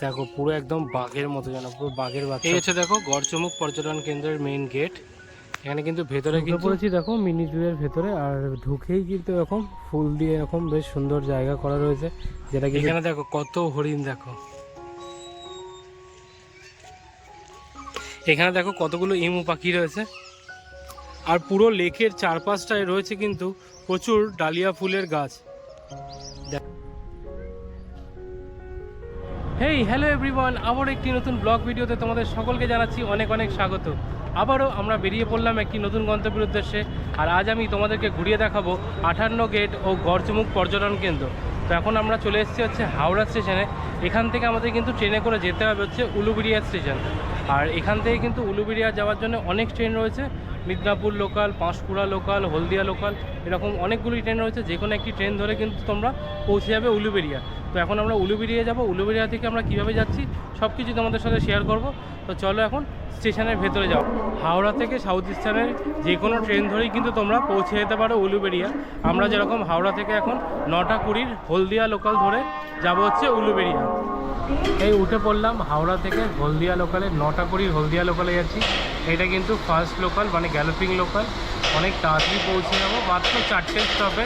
দেখো পুরো একদম বাঘের মতো যেন পুরো বাঘের বাচ্চা। এই হচ্ছে দেখো গড়চমুখ পর্যটন কেন্দ্রের মেইন গেট এখানে কিন্তু ভেতরে কিন্তু পড়েছি দেখো মিনি জুয়ের ভেতরে আর ঢুকেই কিন্তু এরকম ফুল দিয়ে এরকম বেশ সুন্দর জায়গা করা রয়েছে যেটা এখানে দেখো কত হরিণ দেখো। এখানে দেখো কতগুলো ইমু পাখি রয়েছে। আর পুরো লেকের চারপাশটায় রয়েছে কিন্তু প্রচুর ডালিয়া ফুলের গাছ। হেই হ্যালো এভরিওয়ান আবার একটি নতুন ব্লগ ভিডিওতে তোমাদের সকলকে জানাচ্ছি অনেক অনেক স্বাগত। আবারও আমরা বেরিয়ে পড়লাম একটি নতুন গন্তব্যের উদ্দেশ্যে, আর আজ আমি তোমাদেরকে ঘুরিয়ে দেখাবো আঠান্ন গেট ও গড়চমুখ পর্যটন কেন্দ্র। তো এখন আমরা চলে এসেছি হচ্ছে হাওড়া স্টেশনে। এখান থেকে আমাদের কিন্তু ট্রেনে করে যেতে হবে হচ্ছে উলুবেড়িয়া স্টেশন। আর এখান থেকে কিন্তু উলুবেড়িয়া যাওয়ার জন্য অনেক ট্রেন রয়েছে। Midnapore local Panskura local Haldia local এরকম অনেকগুলি ট্রেন রয়েছে। যে কোনো একটি ট্রেন ধরে কিন্তু তোমরা পৌঁছে যাবে উলুবেড়িয়া। তো এখন আমরা উলুবেড়িয়া যাব। উলুবেরিয়া থেকে আমরা কীভাবে যাচ্ছি সব কিছু তোমাদের সাথে শেয়ার করব। তো চলো এখন স্টেশনের ভেতরে যাও। হাওড়া থেকে সাউথ ইস্টার্নের যে কোনো ট্রেন ধরেই কিন্তু তোমরা পৌঁছে যেতে পারো উলুবেরিয়া আমরা যেরকম হাওড়া থেকে এখন নটা কুড়ির হলদিয়া লোকাল ধরে যাব হচ্ছে উলুবেরিয়া এই উঠে পড়লাম হাওড়া থেকে হলদিয়া লোকালে নটা কুড়ির হলদিয়া লোকালে যাচ্ছি। এটা কিন্তু ফার্স্ট লোকাল মানে গ্যালোপিং লোকাল অনেক তাড়াতাড়ি পৌঁছে যাব, মাত্র চারটে স্টপে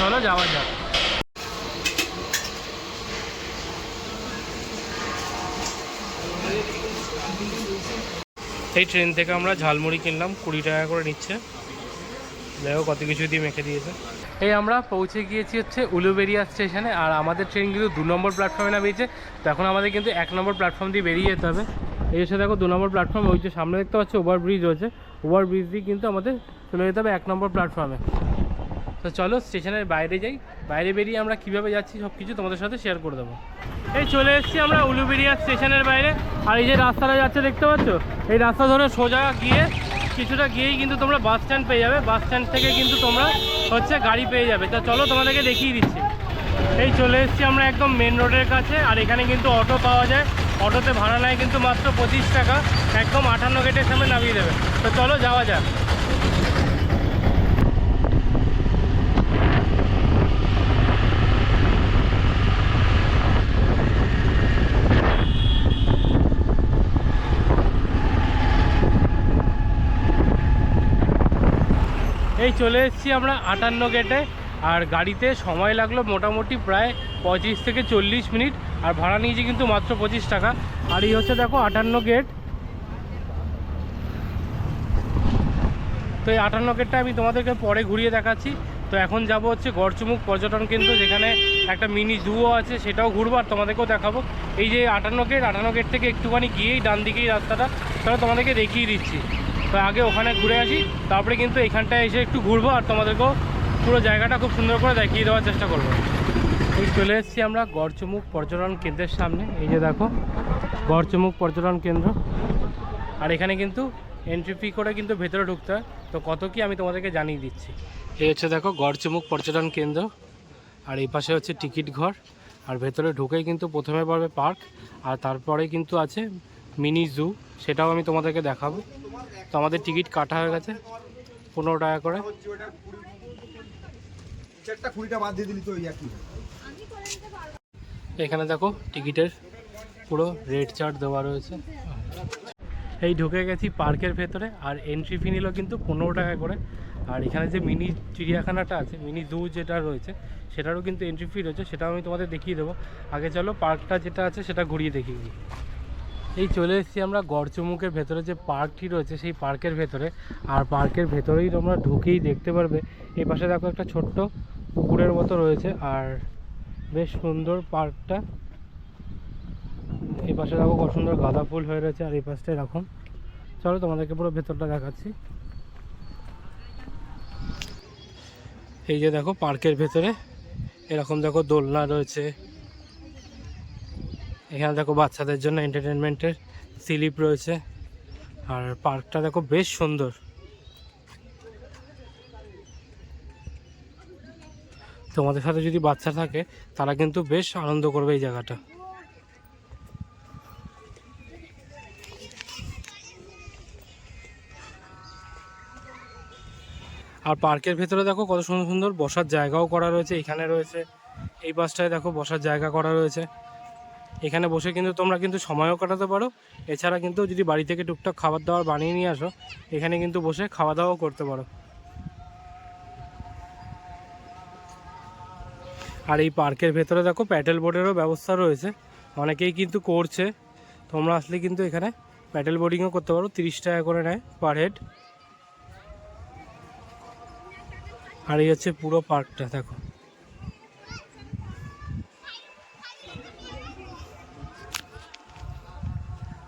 চলো যাওয়া যাক। এই ট্রেন থেকে আমরা ঝালমুড়ি কিনলাম, কুড়ি টাকা করে নিচ্ছে। দেখো কত কিছু দিয়ে মেখে দিয়েছে। এই আমরা পৌঁছে গিয়েছি হচ্ছে উলুবেরিয়া স্টেশনে, আর আমাদের ট্রেন কিন্তু দু নম্বর প্ল্যাটফর্মে নামিয়েছে। তো এখন আমাদের কিন্তু এক নম্বর প্ল্যাটফর্ম দিয়ে বেরিয়ে যেতে হবে। এই হচ্ছে দেখো, দু নম্বর প্ল্যাটফর্ম, ওই যে সামনে দেখতে পাচ্ছি, ওভারব্রিজ রয়েছে। ওভার ব্রিজ দিয়ে কিন্তু আমাদের চলে যেতে হবে এক নম্বর প্ল্যাটফর্মে। তো চলো স্টেশনের বাইরে যাই। বাইরে বেরিয়ে আমরা কীভাবে যাচ্ছি সব কিছু তোমাদের সাথে শেয়ার করে দেবো। এই চলে এসেছি আমরা উলুবেরিয়া স্টেশনের বাইরে। আর এই যে রাস্তাটা যাচ্ছে দেখতে পাচ্ছ? এই রাস্তা ধরে সোজা গিয়ে, কিছুটা গিয়েই কিন্তু তোমরা বাস স্ট্যান্ড পেয়ে যাবে। বাস স্ট্যান্ড থেকে কিন্তু তোমরা হচ্ছে গাড়ি পেয়ে যাবে। তো চলো তোমাদেরকে দেখিয়ে দিচ্ছি। এই চলে এসেছি আমরা একদম মেন রোডের কাছে। আর এখানে কিন্তু অটো পাওয়া যায়। অটোতে ভাড়া নেয় কিন্তু মাত্র পঁচিশ টাকা। একদম আটান্ন গেটের সামনে নামিয়ে দেবে। তো চলো যাওয়া যাক। এই চলে এসেছি আমরা আটান্ন গেটে। আর গাড়িতে সময় লাগল মোটামুটি প্রায় পঁচিশ থেকে চল্লিশ মিনিট। আর ভাড়া নিয়েছি কিন্তু মাত্র পঁচিশ টাকা। আর এই হচ্ছে দেখো আটান্ন গেট। তো এই আটান্ন গেটটা আমি তোমাদেরকে পরে ঘুরিয়ে দেখাচ্ছি। তো এখন যাব হচ্ছে গড়চুমুখ পর্যটন কেন্দ্র, যেখানে একটা মিনি জুও আছে, সেটাও ঘুরবো আর তোমাদেরকেও দেখাবো। এই যে আটান্ন গেট আটান্ন গেট থেকে একটুখানি গিয়েই ডান দিকেই রাস্তাটা, তাহলে তোমাদেরকে দেখিয়ে দিচ্ছি। তো আগে ওখানে ঘুরে আসি, তারপরে কিন্তু এখানটায় এসে একটু ঘুরবো আর তোমাদেরকেও পুরো জায়গাটা খুব সুন্দর করে দেখিয়ে দেওয়ার চেষ্টা করব। এই চলে এসেছি আমরা গড়চুমুখ পর্যটন কেন্দ্রের সামনে, এই যে দেখো, গড়চুমুখ পর্যটন কেন্দ্র। আর এখানে কিন্তু এন্ট্রি ফি করে কিন্তু ভেতরে ঢুকতে হয়। তো কত কি আমি তোমাদেরকে জানিয়ে দিচ্ছি। এই হচ্ছে দেখো গড়চুমুখ পর্যটন কেন্দ্র। আর এই পাশে হচ্ছে টিকিট ঘর। আর ভেতরে ঢুকেই কিন্তু প্রথমে পড়বে পার্ক। আর তারপরে কিন্তু আছে মিনি জু, সেটাও আমি তোমাদেরকে দেখাবো। তো আমাদের টিকিট কাটা হয়ে গেছে পনেরো টাকা করে। এখানে দেখো টিকিটের পুরো রেড চার্ট দেওয়া রয়েছে। এই ঢুকে গেছি পার্কের ভেতরে আর এন্ট্রি ফি নিল কিন্তু পনেরো টাকা করে। আর এখানে যে মিনি চিড়িয়াখানাটা আছে মিনি জু যেটা রয়েছে সেটারও কিন্তু এন্ট্রি ফি রয়েছে সেটাও আমি তোমাদের দেখিয়ে দেবো। আগে চলো পার্কটা যেটা আছে সেটা ঘুরিয়ে দেখিয়ে দিই। এই চলে এসেছি আমরা গড়চুমুখের ভেতরে, যে পার্কটি রয়েছে সেই পার্কের ভেতরে। আর পার্কের ভেতরেই তোমরা ঢুকেই দেখতে পারবে। এই পাশে দেখো একটা ছোট্ট পুকুরের মতো রয়েছে, আর বেশ সুন্দর পার্কটা। এই পাশে দেখো কত সুন্দর গাঁদা ফুল হয়ে রয়েছে, আর এই পাশটা এরকম চলো তোমাদেরকে পুরো ভেতরটা দেখাচ্ছি। এই যে দেখো পার্কের ভেতরে, এরকম দেখো দোলনা রয়েছে এখানে দেখো বাচ্চাদের জন্য এন্টারটেনমেন্টের স্লিপ রয়েছে। আর পার্কটা দেখো বেশ সুন্দর। তোমাদের সাথে যদি বাচ্চা থাকে, তারা কিন্তু বেশ আনন্দ করবে এই জায়গাটা। আর পার্কের ভেতরে দেখো কত সুন্দর সুন্দর বসার জায়গাও করা রয়েছে, এখানে রয়েছে। এই বাসটায় দেখো বসার জায়গা করা রয়েছে। এখানে বসে কিন্তু তোমরা কিন্তু সময়ও কাটাতে পারো। এছাড়া কিন্তু যদি বাড়ি থেকে টুকটাক খাবার দাবার বানিয়ে নিয়ে আসো, এখানে কিন্তু বসে খাওয়া দাওয়াও করতে পারো। আর এই পার্কের ভেতরে দেখো প্যাডেল বোর্ডেরও ব্যবস্থা রয়েছে। অনেকেই কিন্তু করছে। তোমরা আসলে কিন্তু এখানে প্যাডেল বোর্ডিংও করতে পারো, তিরিশ টাকা করে নেয় পার হেড আর এই হচ্ছে পুরো পার্কটা, দেখো।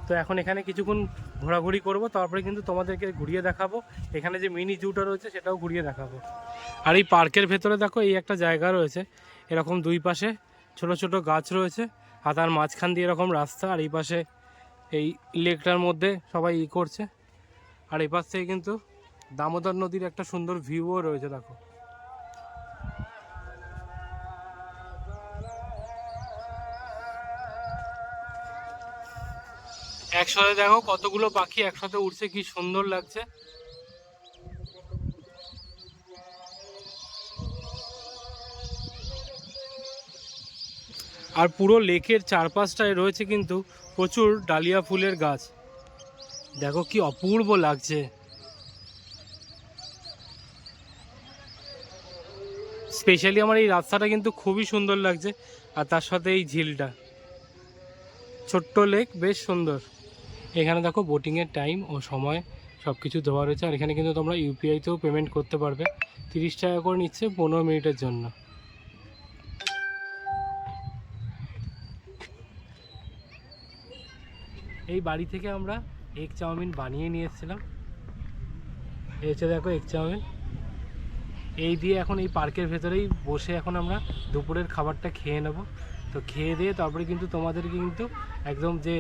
তো এখন এখানে কিছুক্ষণ ঘোরাঘুরি করব, তারপরে কিন্তু তোমাদেরকে ঘুরিয়ে দেখাবো। এখানে যে মিনি জুটা রয়েছে সেটাও ঘুরিয়ে দেখাবো। আর এই পার্কের ভেতরে দেখো, এই একটা জায়গা রয়েছে, এরকম দুই পাশে ছোট ছোট গাছ রয়েছে, আর তার মাঝখান দিয়ে এরকম রাস্তা, আর এই পাশে এই লেকটার মধ্যে সবাই ই করছে। আর এই পাশ থেকে কিন্তু দামোদর নদীর একটা সুন্দর ভিউও রয়েছে, দেখো। একসাথে দেখো কতগুলো পাখি একসাথে উঠছে কি সুন্দর লাগছে। আর পুরো লেকের চারপাশটায় রয়েছে কিন্তু প্রচুর ডালিয়া ফুলের গাছ। দেখো কি অপূর্ব লাগছে। স্পেশালি আমার এই রাস্তাটা কিন্তু খুবই সুন্দর লাগছে, আর তার সাথে এই ঝিলটা। ছোট্ট লেক, বেশ সুন্দর। এখানে দেখো বোটিংয়ের টাইম ও সময় সব কিছু দেওয়া রয়েছে। আর এখানে কিন্তু তোমরা ইউপিআইতেও পেমেন্ট করতে পারবে। তিরিশ টাকা করে নিচ্ছে পনেরো মিনিটের জন্য। এই বাড়ি থেকে আমরা এগ চাউমিন বানিয়ে নিয়ে এসেছিলাম। এই হচ্ছে দেখো এগ চাউমিন। এই দিয়ে এখন এই পার্কের ভেতরেই বসে এখন আমরা দুপুরের খাবারটা খেয়ে নেব। তো খেয়ে দিয়ে তারপরে কিন্তু তোমাদেরকে কিন্তু একদম যে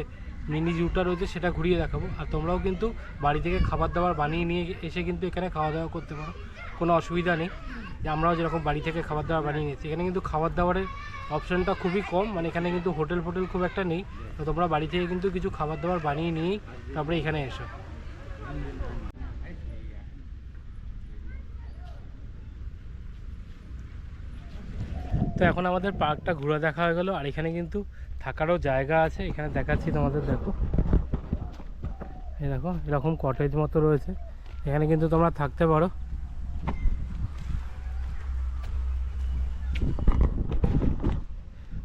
মিনি জুটা রয়েছে, সেটা ঘুরিয়ে দেখাবো। আর তোমরাও কিন্তু বাড়ি থেকে খাবার দাবার বানিয়ে নিয়ে এসে কিন্তু এখানে খাওয়া দাওয়া করতে পারো। কোনো অসুবিধা নেই। আমরাও যেরকম বাড়ি থেকে খাবার দাবার বানিয়ে নিয়েছি। এখানে কিন্তু খাবার দাবারের অপশানটা খুবই কম। মানে এখানে কিন্তু হোটেল ফোটেল খুব একটা নেই। তো তোমরা বাড়ি থেকে কিন্তু কিছু খাবার দাবার বানিয়ে নিয়েই তারপরে এখানে এসো। তো এখন আমাদের পার্কটা ঘুরে দেখা হয়ে গেল, আর এখানে কিন্তু থাকারও জায়গা আছে। এখানে দেখাচ্ছি তোমাদের, দেখো। এই দেখো, এরকম কটেজ মতো রয়েছে। এখানে কিন্তু তোমরা থাকতে পারো।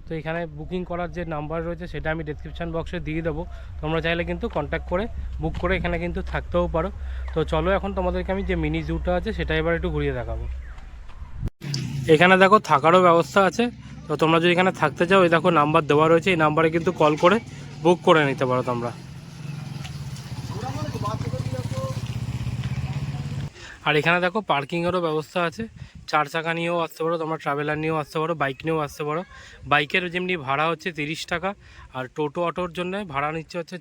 তো এখানে বুকিং করার যে নাম্বার রয়েছে, সেটা আমি ডেসক্রিপশান বক্সে দিয়ে দেবো। তোমরা চাইলে কিন্তু কন্ট্যাক্ট করে বুক করে এখানে কিন্তু থাকতেও পারো। তো চলো এখন তোমাদেরকে আমি যে মিনি জুটা আছে, সেটা এবার একটু ঘুরিয়ে দেখাবো। এখানে দেখো থাকারও ব্যবস্থা আছে। তো তোমরা যদি এখানে থাকতে চাও, এই দেখো নাম্বার দেওয়া রয়েছে। এই নাম্বারে কিন্তু কল করে বুক করে নিতে পারো তোমরা। আর এখানে দেখো পার্কিংয়েরও ব্যবস্থা আছে। চার চাকা নিয়েও আসতে পারো, তোমরা ট্রাভেলার নিয়েও আসতে পারো বাইক নিয়েও আসতে পারো। বাইকের যেমনি ভাড়া হচ্ছে তিরিশ টাকা, আর টোটো অটোর জন্য ভাড়া নিচ্ছে হচ্ছে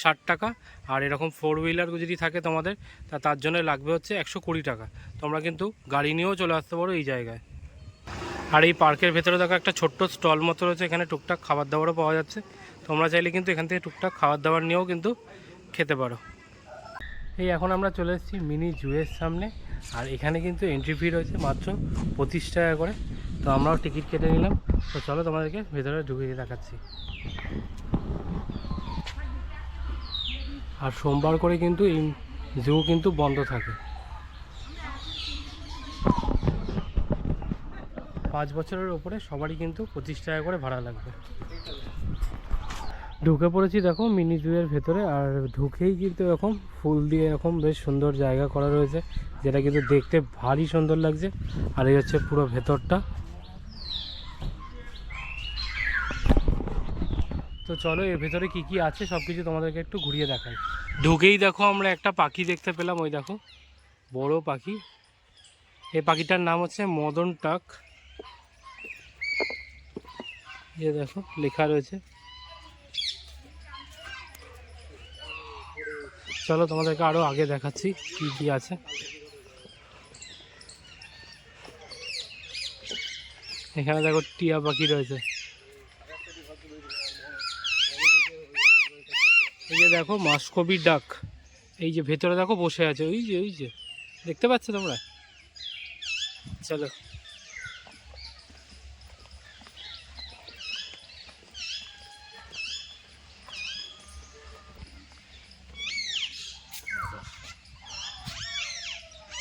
ষাট টাকা। আর এরকম ফোর হুইলার যদি থাকে তোমাদের, তা তার জন্য লাগবে হচ্ছে একশো কুড়ি টাকা। তোমরা কিন্তু গাড়ি নিয়েও চলে আসতে পারো এই জায়গায়। আর এই পার্কের ভেতরে দেখো একটা ছোট্ট স্টল মতো রয়েছে, এখানে টুকটাক খাবার দাবারও পাওয়া যাচ্ছে। তোমরা চাইলে কিন্তু এখান থেকে টুকটাক খাবার দাবার নিয়েও কিন্তু খেতে পারো। এই এখন আমরা চলে এসেছি মিনি জুয়ের সামনে। আর এখানে কিন্তু এন্ট্রি ফি রয়েছে মাত্র পঁচিশ টাকা করে। তো আমরাও টিকিট কেটে নিলাম। তো চলো তোমাদেরকে ভেতরে ঢুকিয়ে দেখাচ্ছি। আর সোমবার করে কিন্তু এই জু কিন্তু বন্ধ থাকে। পাঁচ বছরের ওপরে সবারই কিন্তু পঁচিশ টাকা করে ভাড়া লাগবে। ঢুকে পড়েছি দেখো মিনি জুয়ের ভেতরে। আর ঢুকেই কিন্তু এরকম ফুল দিয়ে এরকম বেশ সুন্দর জায়গা করা রয়েছে, যেটা কিন্তু দেখতে ভারী সুন্দর লাগছে। আর এই হচ্ছে পুরো ভেতরটা। তো চলো, এর ভেতরে কি কি আছে সব কিছু তোমাদেরকে একটু ঘুরিয়ে দেখাই। ঢুকেই দেখো, আমরা একটা পাখি দেখতে পেলাম, ওই দেখো, বড় পাখি। এই পাখিটার নাম হচ্ছে মদন টাক। এই দেখো, লেখা রয়েছে। চলো তোমাদেরকে আরও আগে দেখাচ্ছি কি কি আছে। এখানে দেখো টিয়া পাখি রয়েছে। এই যে দেখো মাসকবি ডাক। এই যে ভেতরে দেখো বসে আছে, ওই যে ওই যে। দেখতে পাচ্ছ তোমরা? চলো।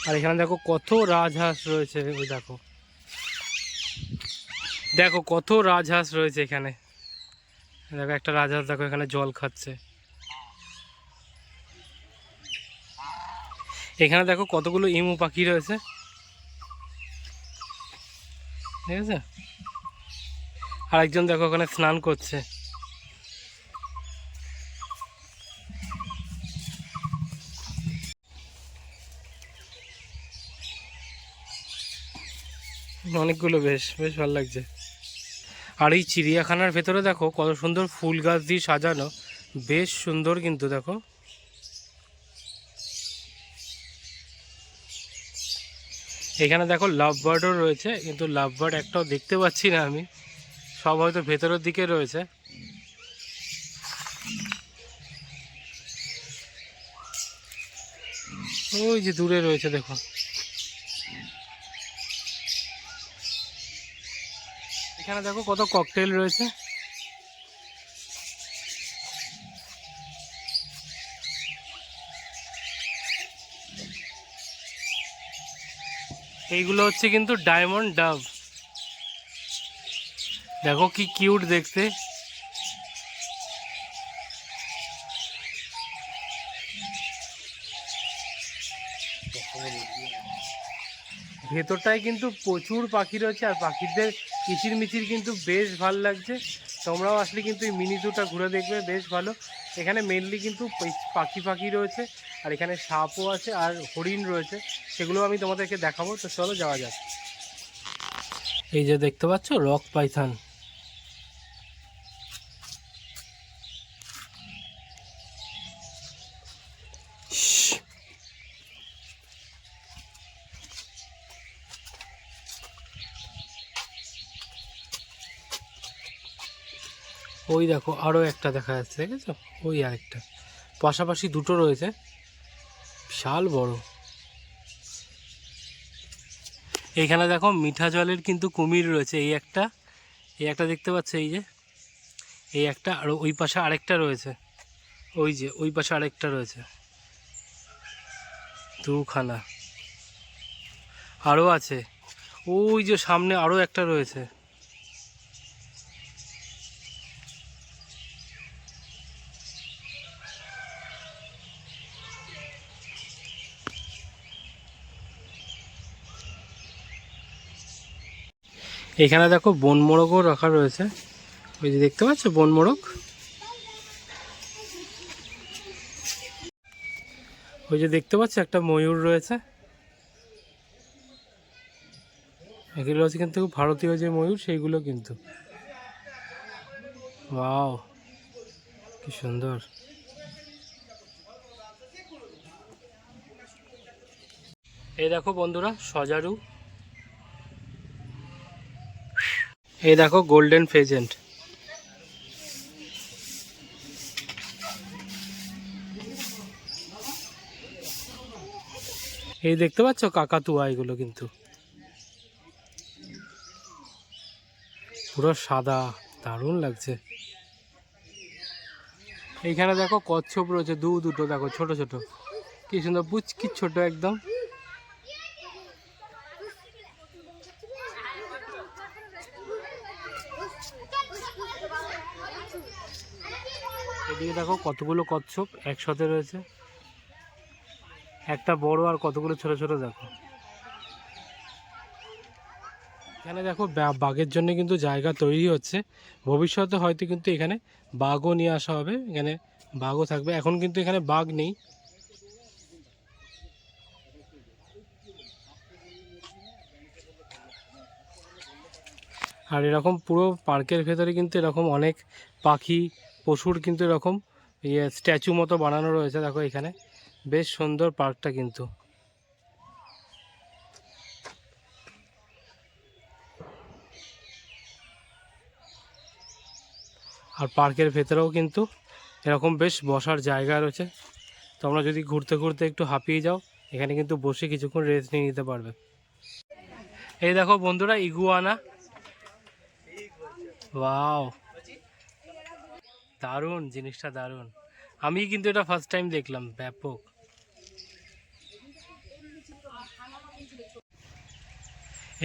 আর এখানে দেখো কত রাজহাঁস রয়েছে ওই দেখো। দেখো কত রাজহাঁস রয়েছে এখানে। দেখো একটা রাজহাঁস, দেখো এখানে জল খাচ্ছে। এখানে দেখো কতগুলো ইমু পাখি রয়েছে। ঠিক আছে? আর একজন দেখো ওখানে স্নান করছে। অনেকগুলো বেশ বেশ ভালো লাগছে। আর এই চিড়িয়াখানার ভেতরে দেখো, কত সুন্দর ফুল গাছ দিয়ে সাজানো। বেশ সুন্দর কিন্তু দেখো। এখানে দেখো লাভ বার্ডও রয়েছে, কিন্তু লাভ বার্ড একটাও দেখতে পাচ্ছি না আমি। সব হয়তো ভেতরের দিকে রয়েছে। ওই যে দূরে রয়েছে, দেখো। এখানে দেখো কত ককটেল রয়েছে। এইগুলো হচ্ছে কিন্তু ডায়মন্ড ডাব দেখো কি কিউট দেখতে। ভেতরটায় কিন্তু প্রচুর পাখি রয়েছে, আর পাখিদের কিচির মিচির কিন্তু বেশ ভালো লাগছে। তোমরাও আসলে কিন্তু এই মিনি জুটা ঘুরে দেখবে, বেশ ভালো। এখানে মেনলি কিন্তু পাখি পাখি রয়েছে, আর এখানে সাপও আছে, আর হরিণ রয়েছে। সেগুলো আমি তোমাদেরকে দেখাবো, তো চলো যাওয়া যাক। এই যে দেখতে পাচ্ছ, রক পাইথন। ওই দেখো আরও একটা দেখা যাচ্ছে, দেখেছ? ওই আরেকটা। পাশাপাশি দুটো রয়েছে। বিশাল বড়। এইখানে দেখো মিঠা জলের কিন্তু কুমির রয়েছে, এই একটা। এই একটা দেখতে পাচ্ছ, এই যে। এই একটা, আর ওই পাশে আরেকটা রয়েছে। ওই যে, ওই পাশে আরেকটা রয়েছে। দুখানা। আরও আছে। ওই যে সামনে আরও একটা রয়েছে। এখানে দেখো বন মোরগও রাখা রয়েছে। ওই যে দেখতে পাচ্ছ বন মোরগ? ওই যে দেখতে পাচ্ছ একটা ময়ূর রয়েছে। এগুলো হচ্ছে কিন্তু ভারতীয় যে ময়ূর, সেইগুলো কিন্তু। ওয়াও, কি সুন্দর। এই দেখো বন্ধুরা, সজারু। এই দেখো গোল্ডেন ফেজেন্ট এই দেখতে পাচ্ছ কাকাতুয়া এগুলো কিন্তু? পুরো সাদা, দারুণ লাগছে। এইখানে দেখো কচ্ছপ রয়েছে, দু দুটো দেখো, ছোট ছোট। কি সুন্দর বুচকি ছোট একদম। দেখো কতগুলো কচ্ছপ একসাথে রয়েছে। একটা বড় আর কতগুলো ছোট ছোট দেখো। এখানে দেখো বাঘের জন্য কিন্তু জায়গা তৈরি হচ্ছে। ভবিষ্যতে হয়তো কিন্তু এখানে বাঘও নিয়ে আসা হবে। এখানে বাঘও থাকবে। এখন কিন্তু এখানে বাঘ নেই। আর এরকম পুরো পার্কের ভেতরে কিন্তু এরকম অনেক পাখি, পশুর কিন্তু এরকম ইয়ে স্ট্যাচু মতো বানানো রয়েছে দেখো এখানে। বেশ সুন্দর পার্কটা কিন্তু। আর পার্কের ভেতরেও কিন্তু এরকম বেশ বসার জায়গা রয়েছে। তোমরা যদি ঘুরতে ঘুরতে একটু হাঁপিয়ে যাও, এখানে কিন্তু বসে কিছুক্ষণ রেস্ট নিয়ে নিতে পারবে। এই দেখো বন্ধুরা, ইগুয়ানা। ওয়াও দারুণ, জিনিসটা দারুণ। আমি কিন্তু এটা ফার্স্ট টাইম দেখলাম, ব্যাপক।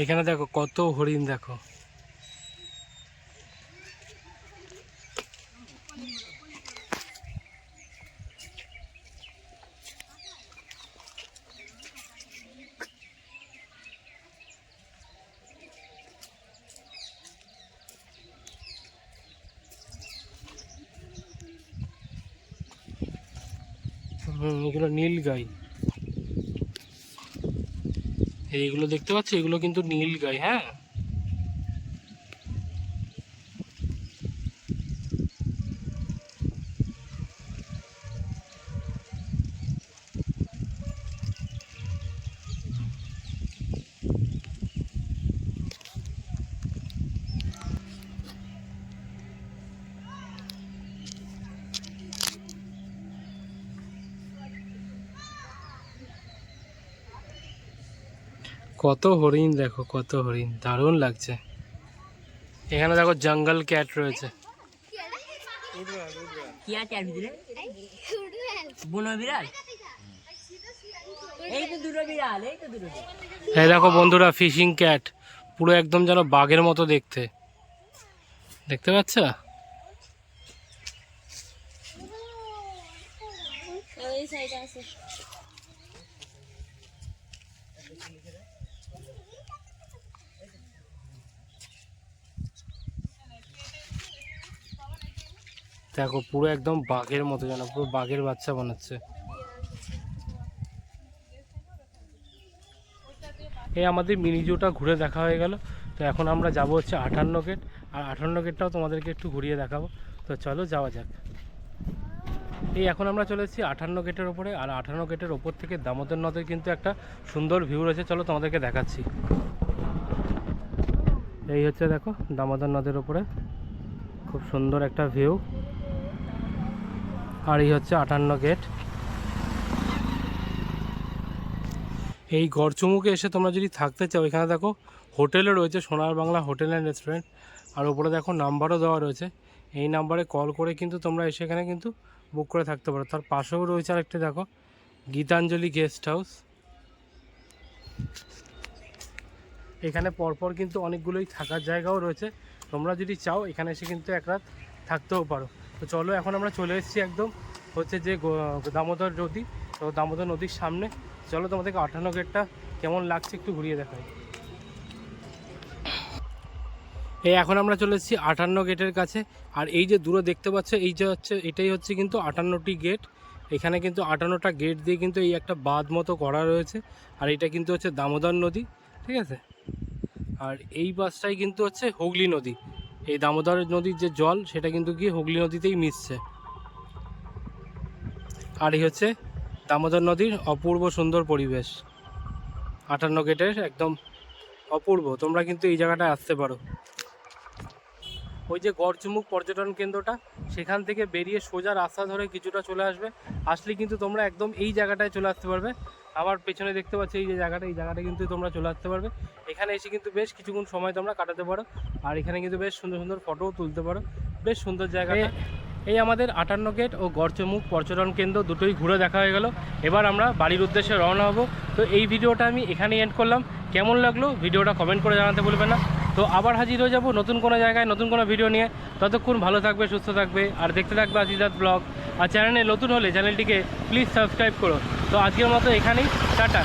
এখানে দেখো, কত হরিণ দেখো। গাই। এইগুলো দেখতে পাচ্ছ? এগুলো কিন্তু নীল গাই হ্যাঁ? কত হরিণ দেখো কত হরিণ দারুণ লাগছে। এখানে দেখো জঙ্গল ক্যাট রয়েছে। দেখো বন্ধুরা ফিশিং ক্যাট। পুরো একদম যেন বাঘের মতো দেখতে। দেখতে পাচ্ছ? ওই সাইডে আছে। দেখো, পুরো একদম বাঘের মতো যেন, পুরো বাঘের বাচ্চা বানাচ্ছে। এই আমাদের মিনি জুটা ঘুরে দেখা হয়ে গেল। তো এখন আমরা যাব হচ্ছে আটান্ন গেট আর আটান্ন গেটটাও তোমাদেরকে একটু ঘুরিয়ে দেখাবো। তো চলো, যাওয়া যাক। এই এখন আমরা চলে এসেছি আটান্ন গেটের ওপরে। আর আটান্ন গেটের ওপর থেকে দামোদর নদের কিন্তু একটা সুন্দর ভিউ রয়েছে। চলো, তোমাদেরকে দেখাচ্ছি। এই হচ্ছে দেখো, দামোদর নদের ওপরে। খুব সুন্দর একটা ভিউ আর এই হচ্ছে আটান্ন গেট। এই গড়চুমুকে এসে তোমরা যদি থাকতে চাও, এখানে দেখো হোটেলও রয়েছে Sonar Bangla hotel and restaurant, আর ওপরে দেখো নাম্বারও দেওয়া রয়েছে। এই নাম্বারে কল করে কিন্তু তোমরা এসে এখানে কিন্তু বুক করে থাকতে পারো। তার পাশেও রয়েছে আরেকটি দেখো, গীতাঞ্জলি গেস্ট হাউস। এখানে পরপর কিন্তু অনেকগুলোই থাকার জায়গাও রয়েছে। তোমরা যদি চাও, এখানে এসে কিন্তু এক রাত থাকতেও পারো। তো চলো, এখন আমরা চলে এসেছি একদম হচ্ছে যে দামোদর নদী। তো দামোদর নদীর সামনে। চলো তোমাদেরকে আঠান্ন গেটটা কেমন লাগছে একটু ঘুরিয়ে দেখাই। এই এখন আমরা চলে এসেছি আটান্ন গেটের কাছে। আর এই যে দূরে দেখতে পাচ্ছ, এই যে হচ্ছে, এটাই হচ্ছে কিন্তু আটান্নটি গেট। এখানে কিন্তু আটান্নটা গেট দিয়ে কিন্তু এই একটা বাঁধ মতো করা রয়েছে। আর এটা কিন্তু হচ্ছে দামোদর নদী, ঠিক আছে? আর এই বাসটাই কিন্তু হচ্ছে হুগলি নদী। এই দামোদর নদীর যে জল, সেটা কিন্তু গিয়ে হুগলি নদীতেই মিশছে। আর এই হচ্ছে দামোদর নদীর অপূর্ব সুন্দর পরিবেশ। আটান্ন গেটের একদম অপূর্ব। তোমরা কিন্তু এই জায়গাটায় আসতে পারো। ওই যে গড়চুমুক পর্যটন কেন্দ্রটা, সেখান থেকে বেরিয়ে সোজা রাস্তা ধরে কিছুটা চলে আসবে। আসলে কিন্তু তোমরা একদম এই জায়গাটায় চলে আসতে পারবে। আমার পেছনে দেখতে পাচ্ছ এই যে জায়গাটা, এই জায়গাটা কিন্তু তোমরা চলে আসতে পারবে। এখানে এসে কিন্তু বেশ কিছুক্ষণ সময় তোমরা কাটাতে পারো। আর এখানে কিন্তু বেশ সুন্দর সুন্দর ফটোও তুলতে পারো। বেশ সুন্দর জায়গাটা। এই আমাদের আটান্ন গেট ও গড়চমুখ পর্যটন কেন্দ্র দুটোই ঘুরে দেখা হয়ে গেল। এবার আমরা বাড়ির উদ্দেশ্যে রওনা হব। তো এই ভিডিওটা আমি এখানেই এন্ড করলাম। কেমন লাগল? ভিডিওটা কমেন্ট করে জানাতে বলবে না। তো আবার হাজির হয়ে যাব নতুন কোনো জায়গায়, নতুন কোনো ভিডিও নিয়ে। ততক্ষণ ভালো থাকবে, সুস্থ থাকবে, আর দেখতে থাকবে আজিজাত ব্লগ। আর চ্যানেলে নতুন হলে চ্যানেলটিকে প্লিজ সাবস্ক্রাইব করো। তো আজকের মতো এখানেই, টাটা।